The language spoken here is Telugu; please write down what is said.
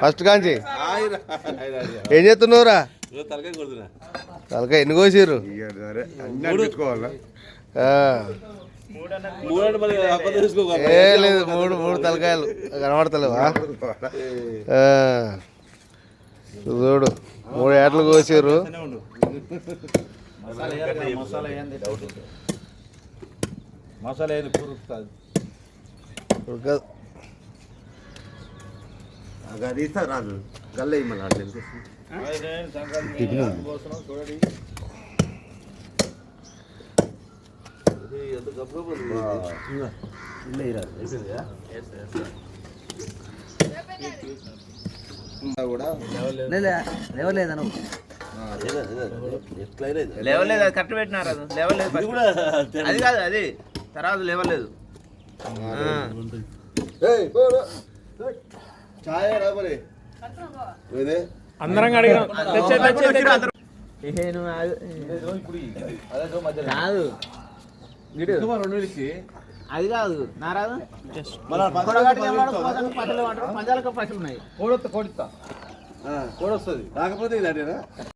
ఫస్ట్ కాంచి. ఏం చేస్తున్నావురా? తలకాయ ఎన్ని తీసుకోవాలి ఏ లేదు మూడు మూడు తలకాయలు కనబడతలేవా? ఆ. చూడు మూడు ఏటలు కోసిర్రు. మసాలా అది ఇస్తా రాదు. గల్ల మళ్ళీ అట్లా లేవలేదా నువ్వు. లేవలేదు అది కరెక్ట్ పెట్టినారు అది లేవలేదు అది కాదు అది. తర్వాత లేవలేదు. అందరం అడిగినాం తెచ్చే తెచ్చే. కాదు. అది కాదు. నా రాదు. పంజాలకు ఉన్నాయి. కోడొత్త కోడిస్తా కోడొస్తుంది. రాకపోతే ఇది అదేనా?